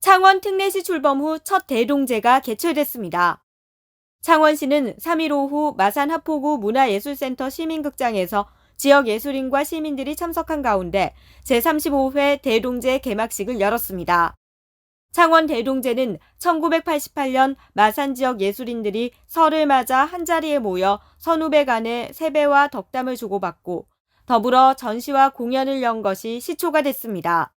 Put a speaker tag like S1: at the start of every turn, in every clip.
S1: 창원 특례시 출범 후 첫 대동제가 개최됐습니다. 창원시는 3일 오후 마산 하포구 문화예술센터 시민극장에서 지역 예술인과 시민들이 참석한 가운데 제35회 대동제 개막식을 열었습니다. 창원 대동제는 1988년 마산 지역 예술인들이 설을 맞아 한자리에 모여 선후배 간의 세배와 덕담을 주고받고 더불어 전시와 공연을 연 것이 시초가 됐습니다.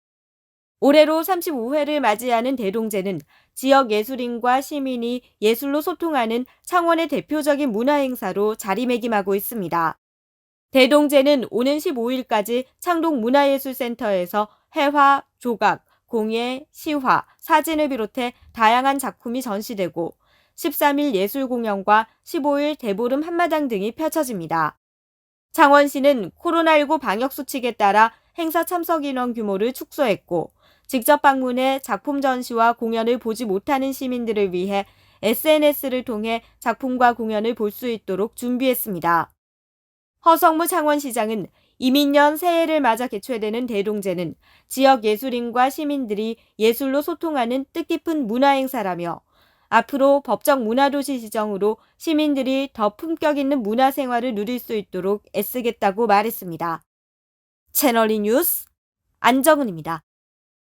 S1: 올해로 35회를 맞이하는 대동제는 지역 예술인과 시민이 예술로 소통하는 창원의 대표적인 문화행사로 자리매김하고 있습니다. 대동제는 오는 15일까지 창동 문화예술센터에서 해화, 조각, 공예, 시화, 사진을 비롯해 다양한 작품이 전시되고 13일 예술 공연과 15일 대보름 한마당 등이 펼쳐집니다. 창원시는 코로나19 방역 수칙에 따라 행사 참석 인원 규모를 축소했고 직접 방문해 작품 전시와 공연을 보지 못하는 시민들을 위해 SNS를 통해 작품과 공연을 볼 수 있도록 준비했습니다. 허성무 창원시장은 이민년 새해를 맞아 개최되는 대동제는 지역 예술인과 시민들이 예술로 소통하는 뜻깊은 문화행사라며 앞으로 법적 문화도시 지정으로 시민들이 더 품격 있는 문화생활을 누릴 수 있도록 애쓰겠다고 말했습니다. 채널이 뉴스 안정은입니다.